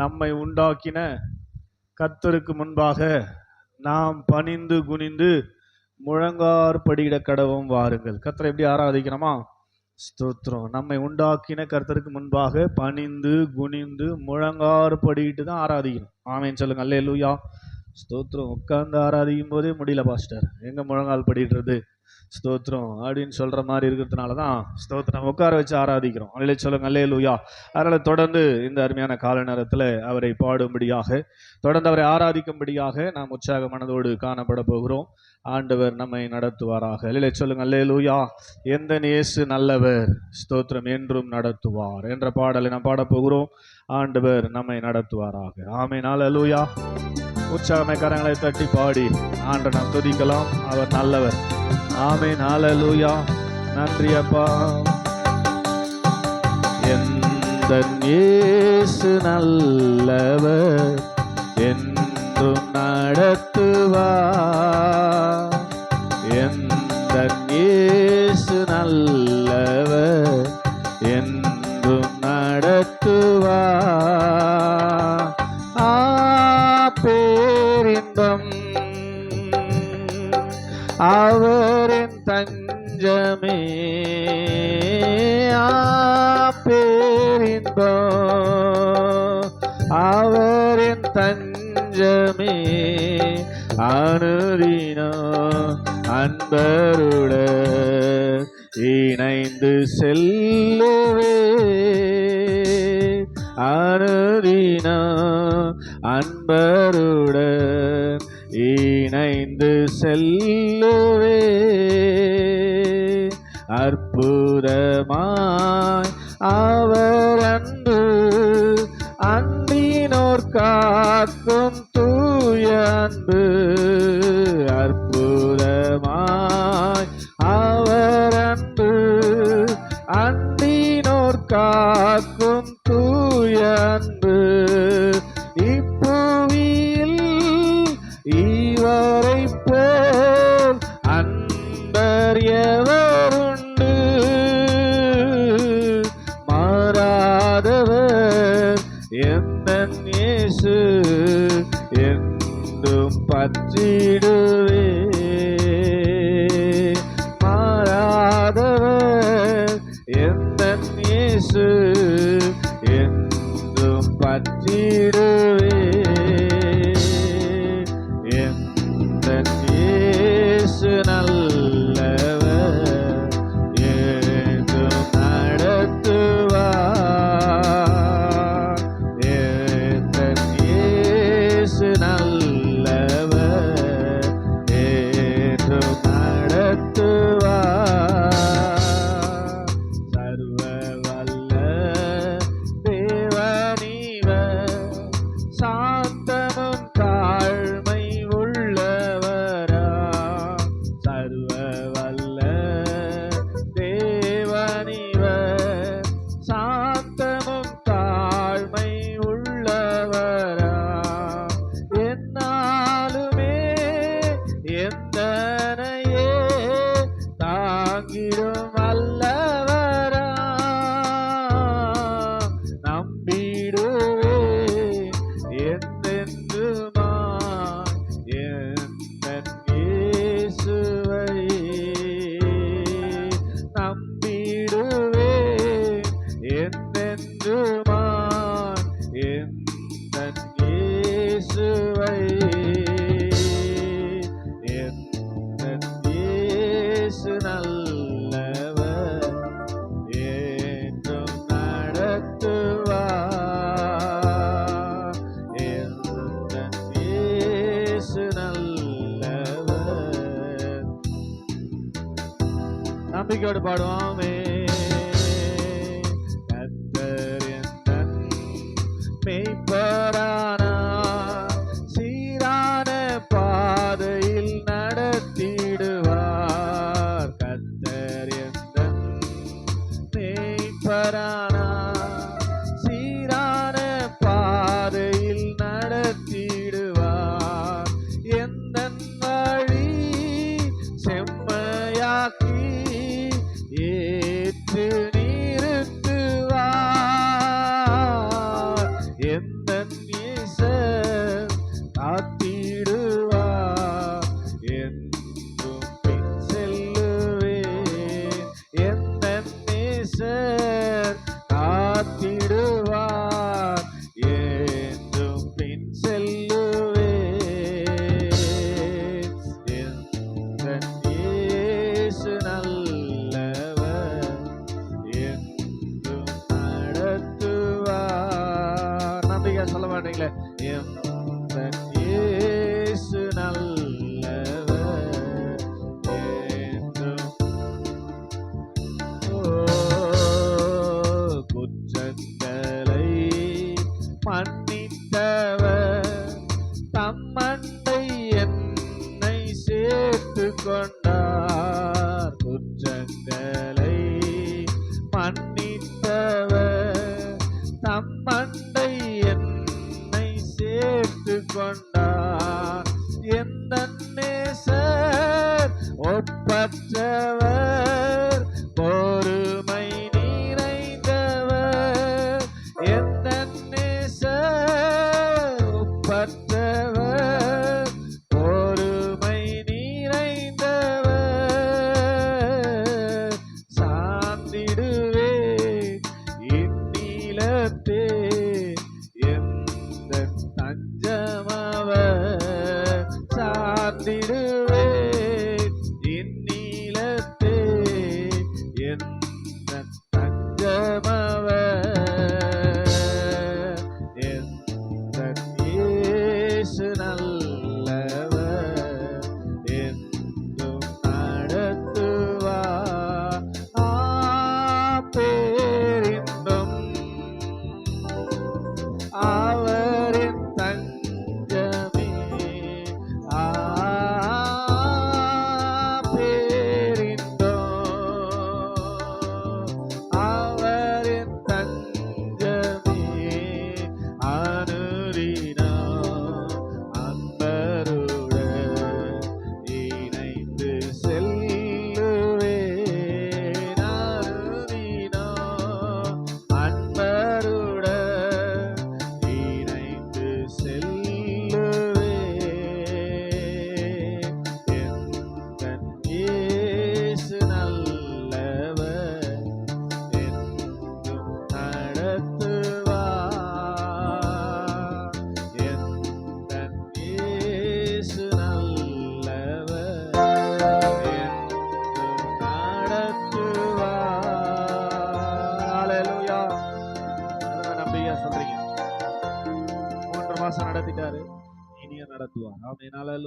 நம்மை உண்டாக்கின கர்த்தருக்கு முன்பாக நாம் பணிந்து குனிந்து முழங்கார்படியிட கடவும் வாருங்கள். கர்த்தரை எப்படி ஆராதிக்கணுமா? ஸ்தோத்திரம். நம்மை உண்டாக்கின கர்த்தருக்கு முன்பாக பணிந்து குனிந்து முழங்கார்படியிட்டு தான் ஆராதிக்கணும். ஆமேன்னு சொல்லுங்க. அல்லே லூயா ஸ்தோத்திரம். உட்கார்ந்து ஆராதிக்கும் போதே முடியல பாஸ்டர். எங்க முழங்கால் படிடுறது ஸ்தோத்திரம் அப்படின்னு சொல்கிற மாதிரி இருக்கிறதுனால தான் ஸ்தோத்திரம். உட்கார வச்சு ஆராதிக்கிறோம். அல்ல சொல்லுங்க அல்லே லூயா அதனால் தொடர்ந்து இந்த அருமையான கால நேரத்தில் அவரை பாடும்படியாக தொடர்ந்து அவரை ஆராதிக்கும்படியாக நாம் உற்சாக மனதோடு காணப்பட போகிறோம். ஆண்டவர் நம்மை நடத்துவாராக. இல்லை சொல்லுங்க அல்லே லூயா எந்த நேசு நல்லவர் ஸ்தோத்திரம் என்றும் நடத்துவார் என்ற பாடலை நாம் பாடப் போகிறோம். ஆண்டவர் நம்மை நடத்துவாராக. ஆமை நாள் அலூயா உற்சாகமே கரங்களை தட்டி பாடி ஆண்டு நாம் துதிக்கலாம். அவர் நல்லவர். ஆமே நாளலூயா நன்றி அப்பா. எந்த இயேசு நல்லவர் என்றும் நடத்துவா. எந்த இயேசு நல்லவர் அவரின் தஞ்சமே ஆ அவரின் தஞ்சமே அனுதினோ அன்பருட இணைந்து செல்லுவே. அனுதினோ அன்பருட இணைந்து செல்லுவே. அற்புதமாய் அவர் அன்பு அன்பினோர் காக்கும் தூய அன்பு அற்புதமாய் அவர் அன்பு அன்பினோர் கா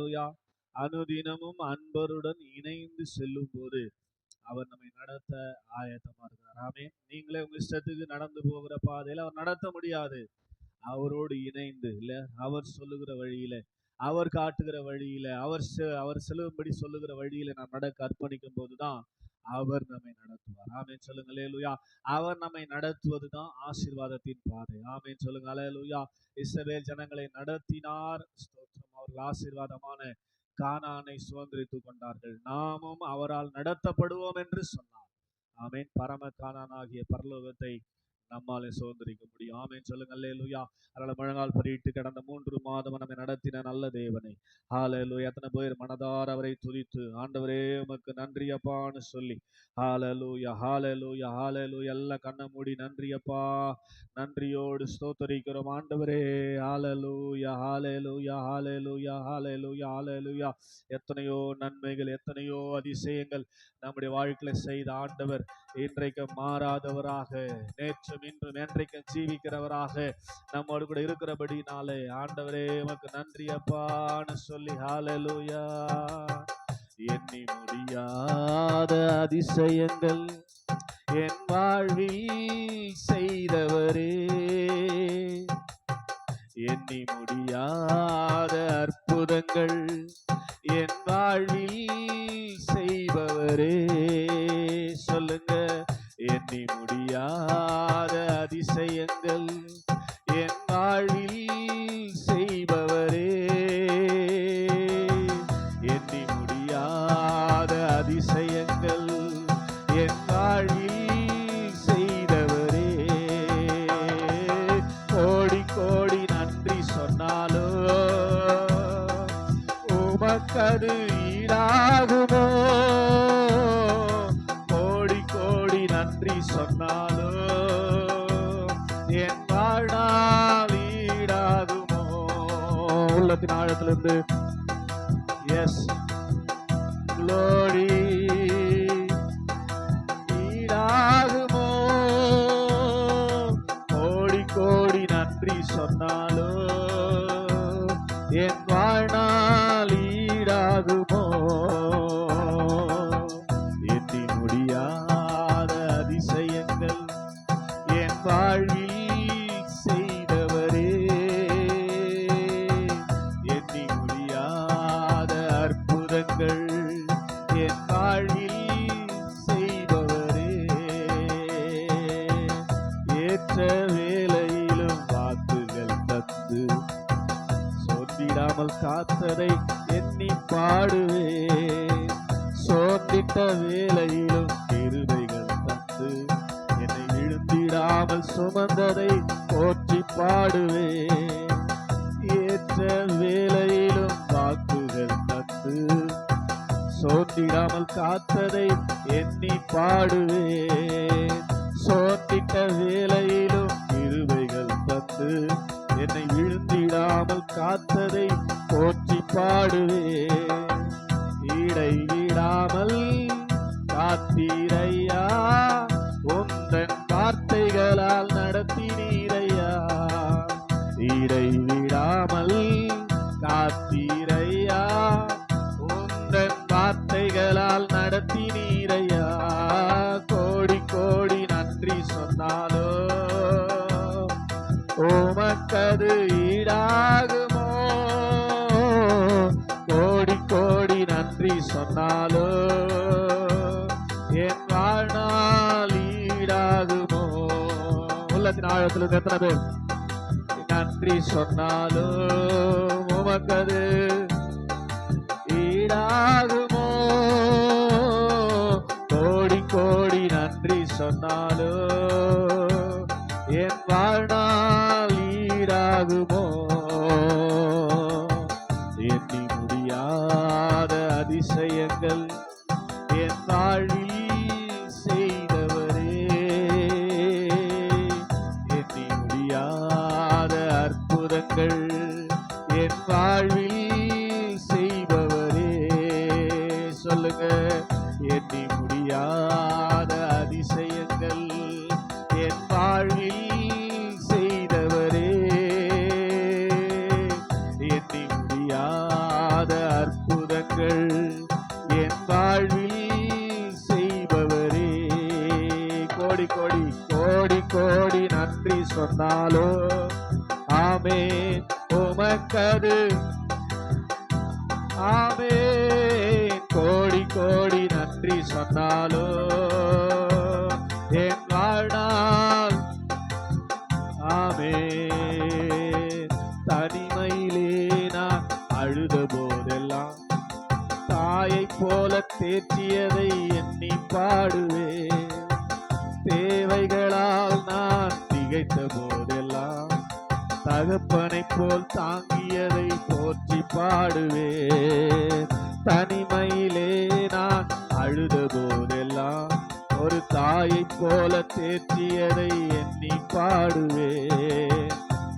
ஆமென் அனுதினமும் அன்பருடன் இணைந்து செல்லும் போது அவர் நம்மை நடத்த ஆயத்தமா இருக்கிறார். நீங்களே உங்க இஷ்டத்துக்கு நடந்து போகிற பாதையில அவர் நடத்த முடியாது. அவரோடு இணைந்து இல்ல அவர் சொல்லுகிற வழியில அவர் காட்டுகிற வழியில அவர் செ- அவர் செல்லும்படி சொல்லுகிற வழியில நாம் நடக்க அர்ப்பணிக்கும் போதுதான் அவர் நம்மை நடத்துவார். ஆமேன். சொல்லுங்க. லேலுயா அவர் நம்மை நடத்துவது தான் ஆசீர்வாதத்தின் பாதை. ஆமேன். சொல்லுங்க. அலையலுயா இஸ்ரவேல் ஜனங்களை நடத்தினார். ஸ்தோத்திரம். அவர்கள் ஆசீர்வாதமான கானானை சுதந்திரித்துக் கொண்டார்கள். நாமும் அவரால் நடத்தப்படுவோம் என்று சொன்னார். ஆமேன். பரம கானானாகிய பரலோகத்தை நம்மாலே சுதந்திரிக்க முடியும். ஆமென். சொல்லுங்க அல்லேலூயா. அதனால முழங்கால் படியிட்டு கடந்த மூன்று மாதம் நம்மை நடத்தின நல்ல தேவனை. ஹalleluya எத்தனை பேர் மனதார அவரை துதித்து ஆண்டவரே உமக்கு நன்றி அப்பான்னு சொல்லி. ஹalleluya ஹalleluya ஹalleluya எல்லாம் கண்ணை மூடி நன்றி அப்பா. நன்றியோடு ஸ்தோத்தரிக்கிறோம். ஆண்டவரே ஹalleluya ஹalleluya ஹalleluya ஹalleluya ஹalleluya எத்தனையோ நன்மைகள் எத்தனையோ அதிசயங்கள் நம்முடைய வாழ்க்கையில செய்த ஆண்டவர் இன்றைக்கு மாறாதவராக நேற்று நேற்றும் இன்று என்றைக்கும் ஜீவிக்கிறவராக நம்மோடு கூட இருக்கிறபடினாலே ஆண்டவரே உமக்கு நன்றி அப்பான்னு சொல்லி ஹாலலூயா எண்ணி முடியாத அதிசயங்கள் என் வாழ்வில் செய்தவரே. எண்ணி முடியாத அற்புதங்கள் என் வாழ்வில் செய்பவரே. சொல்லுங்க எண்ணி முடியாத அதிசயங்கள் என் வாழ் காத்து என்னை விழுந்திடாமல் காத்ததை போற்றி பாடுவே இடையிடாமல் காத்தீரையா உந்தன் வார்த்தைகளால் நடத்தி ஆழத்துல எத்தனை பேர்? நன்றி சொன்னாலும் உமக்கது ஈடாகுமோ? கோடி கோடி நன்றி சொன்னாலும் வாழ்வில் செய்பவரே. கோடி கோடி கோடி கோடி நன்றி சொன்னாலோ. ஆமே உமக்கது. ஆமே கோடி கோடி நன்றி சொன்னாலோ. பாடுவே.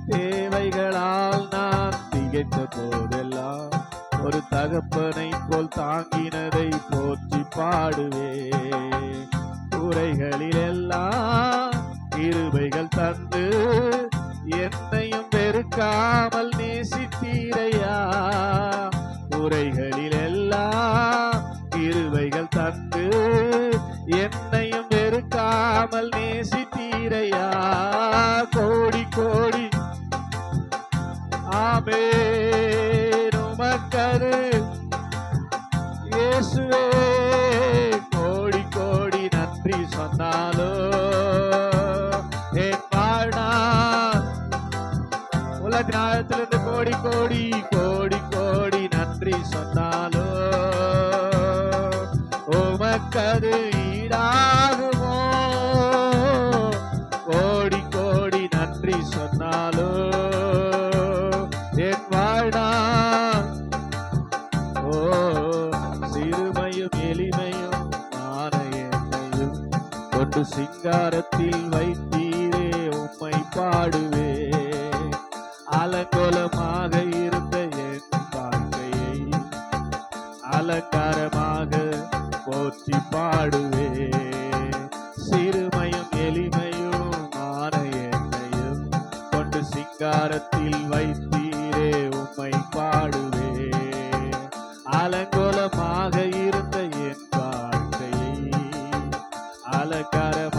தேவைகளால் நான் திகைத்த போதெல்லாம் ஒரு தகப்பனை போல் தாங்கினதை போற்றி பாடுவே. குறைகளிலெல்லாம் இருவைகள் தந்து என்னையும் வெறுக்காமல் நேசித்தீரையா. குறைகளிலெல்லாம் இருவைகள் தந்து என்னையும் வெறுக்காமல் நேசி Bê. car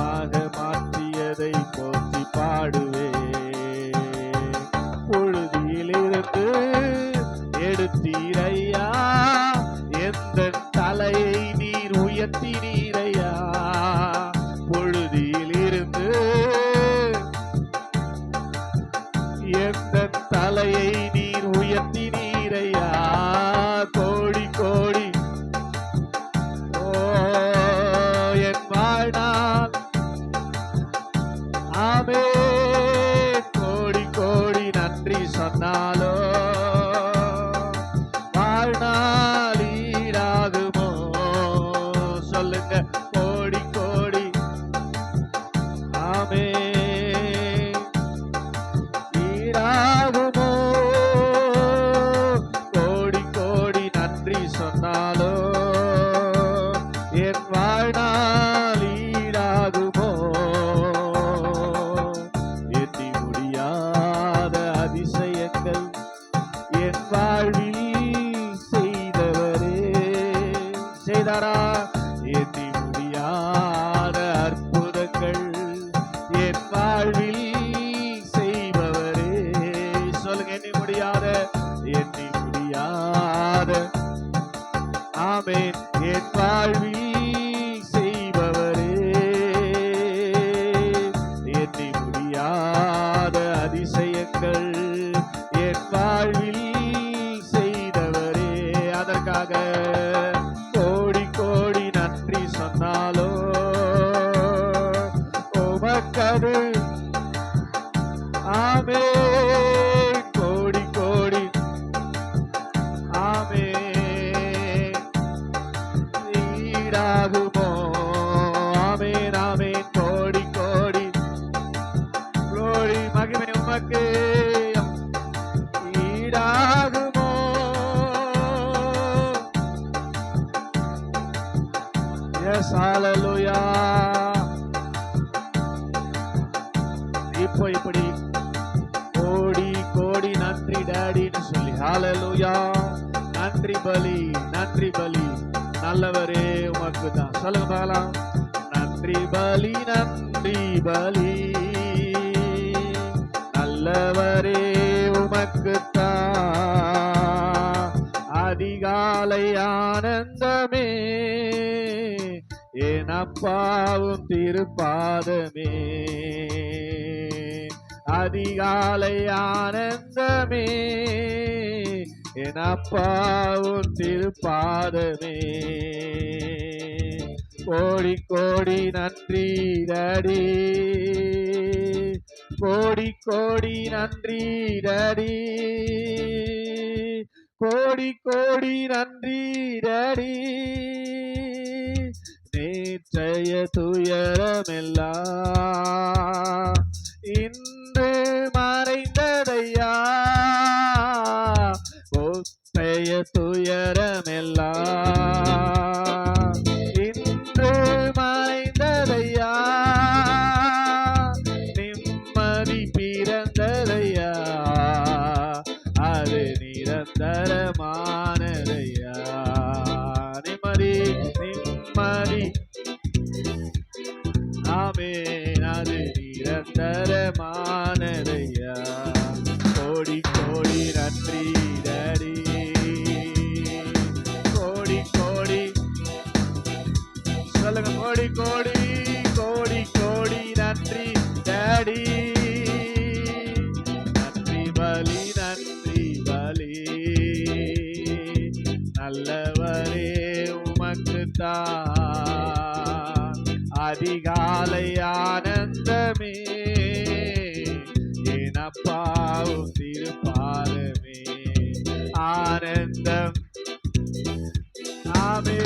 ಸಾಗರ நன்றி பலி நன்றி பலி. நல்லவரே உமக்குத்தான் அதிகாலை ஆனந்தமே. என் அப்பாவும் திருப்பாதமே. அதிகாலை ஆனந்தமே. என் அப்பாவும் திருப்பாதமே. கோடி கோடி நன்றி டாடி. கோடி கோடி நன்றி டாடி. கோடி கோடி நன்றி டாடி. நேற்றைய துயரமெல்லாம் இன்று மறைந்த நல்லவரே உமக்கு தான் அதிகாலை ஆனந்தமே. என் திருப்பாலமே. ஆனந்தம். ஆமே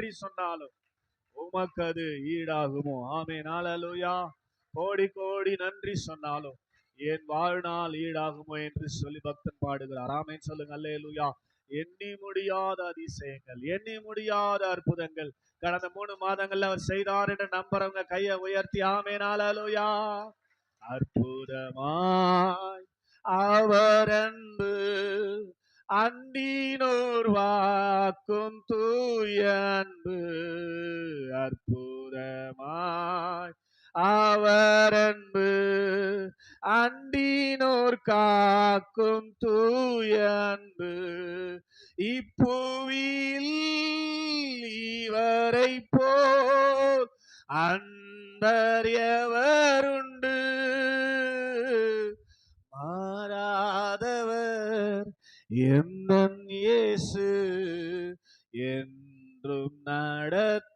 நன்றி சொன்னாலும் உமக்கு அது ஈடாகுமோ? ஆமே நாளலுயா கோடி கோடி நன்றி சொன்னாலும் என் வாழ்நாள் ஈடாகுமோ என்று சொல்லி பக்தன் பாடுகிறார். ஆமேன். சொல்லுங்க. அல்லேலூயா எண்ணி முடியாத அதிசயங்கள் எண்ணி முடியாத அற்புதங்கள். கடந்த மூணு மாதங்கள்ல அவர் செய்தார் என்று நம்புறவங்க கையை உயர்த்தி ஆமே நாளலுயா அற்புதமாய் அவர் அன்பு அண்டினோர் வாக்கும் தூய அன்பு அற்புதமாய். அவர் அன்பு அண்டினோர் காக்கும் தூய அன்பு இப்புவியில் இவரை போல் அன்பர் எவருண்டு? என்னன் இயேசு என்றும் நடத்துவார்.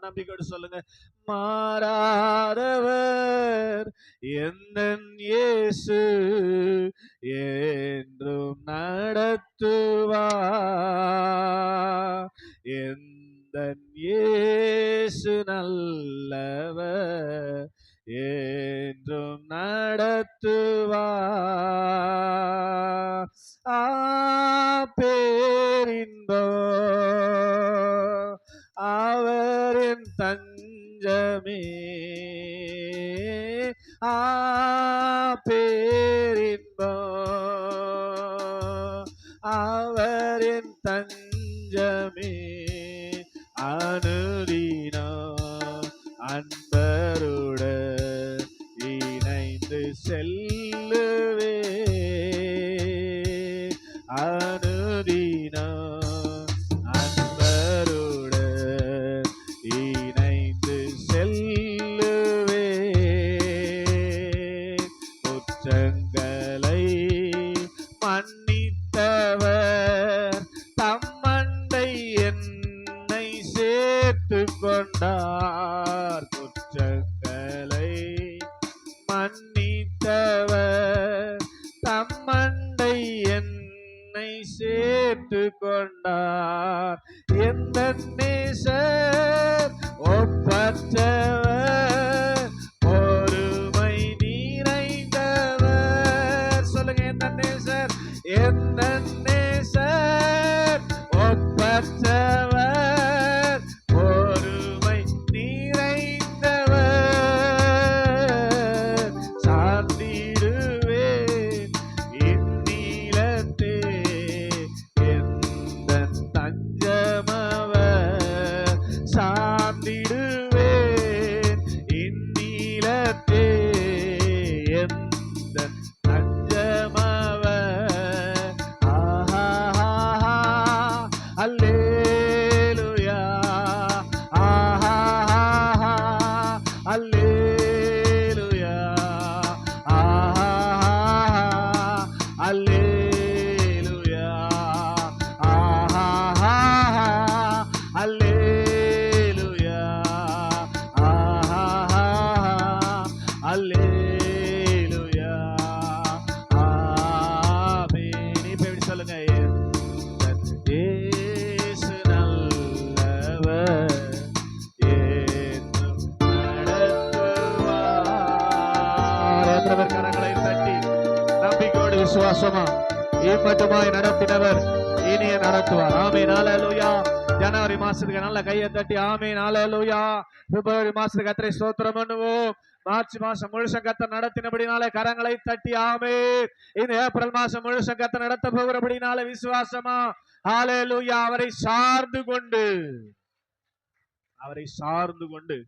நம்பிக்கையோடு சொல்லுங்க. மாறாதவர் என்னன் இயேசு என்றும் நடத்துவார். எந்த இயேசு நல்லவர் என்றும் நடத்துவா. ஆ பேரின்போ. அவரின் தஞ்சமே. ஆ பேர் ஏற்றுக்கொண்டார் கொண்டார் எந்த நேசர் ஒப்பற்றவர்? ஆமென் ஹalleluya பிப்ரவரி மாசத்துக்கு கத்தரை ஸ்தோத்திரம் பண்ணுவோம். மார்ச் மாசம் முழுச கத்த நடத்தினபடினாலே கரங்களை தட்டி ஆமே இந்த ஏப்ரல் மாசம் முழுச கத்த நடத்த போகிறபடினால விசுவாசமா? ஹாலே லூயா அவரை சார்ந்து கொண்டு. அவரை சார்ந்து கொண்டு.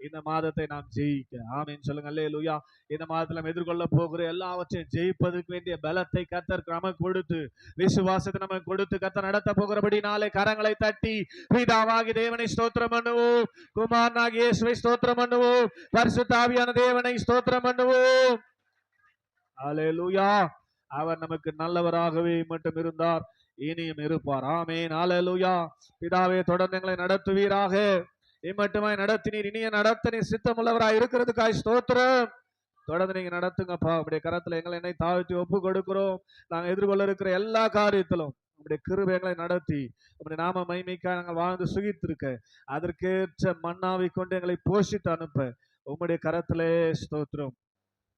இந்த மாதத்தை நாம் ஜெயிக்க. ஆமீன். சொல்லுங்க. அல்லேலூயா. இந்த மாதத்துல நாம் எதிர்கொள்ள போகிற எல்லாவற்றையும் ஜெயிப்பதற்கு வேண்டிய பலத்தை கத்தர் நமக்கு கொடுத்து விசுவாசத்தை நமக்கு கொடுத்து கத்தர் நடத்த நாளை கரங்களை தட்டி பிதாவாகி தேவனை ஸ்தோத்திரம் பண்ணுவோம். குமாரனாகி இயேசுவை ஸ்தோத்திரம் பண்ணுவோம். பரிசுத்தாவியான தேவனை ஸ்தோத்திரம் பண்ணுவோம். அல்லேலூயா. அவர் நமக்கு நல்லவராகவே மட்டும் இருந்தார். இனியும் இருப்பார். ஆமே நாளே லூயா பிதாவே தொடர்ந்து எங்களை நடத்துவீராக. இம்மட்டுமாய் நடத்தினீர் இனிய நடத்த சித்தமுள்ளவராய் இருக்கிறதுக்காய் ஸ்தோத்திரம். தொடர்ந்து நீங்க நடத்துங்கப்பா. அப்படியே கரத்துல எங்களை என்னை தாழ்த்தி ஒப்பு கொடுக்கிறோம். நாங்க எதிர்கொள்ள இருக்கிற எல்லா காரியத்திலும் உங்களுடைய கிருபைகளை நடத்தி அப்படி நாம மைமைக்காக நாங்கள் வாழ்ந்து சுகித்திருக்க அதற்கேற்ற மண்ணாவை கொண்டு எங்களை போஷித்து அனுப்ப உம்முடைய கரத்திலே ஸ்தோத்திரம்.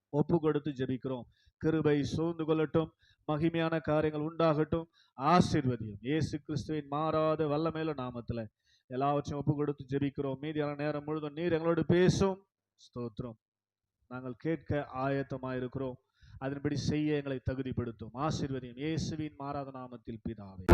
ஒப்பு கொடுத்து ஜெபிக்கிறோம். கிருபை சூழ்ந்து கொள்ளட்டும். மகிமையான காரியங்கள் உண்டாகட்டும். ஆசிர்வதியும். இயேசு கிறிஸ்துவின் மாறாத வல்லமேல நாமத்துல எல்லாவற்றையும் ஒப்பு கொடுத்து ஜெபிக்கிறோம். மீதியான நேரம் முழுதும் நீர் எங்களோடு பேசும். ஸ்தோத்திரம். நாங்கள் கேட்க ஆயத்தமாக இருக்கிறோம். அதன்படி செய்ய எங்களை தகுதிப்படுத்தும். ஆசிர்வதியும். இயேசுவின் மாறாத நாமத்தில் பிதாவே.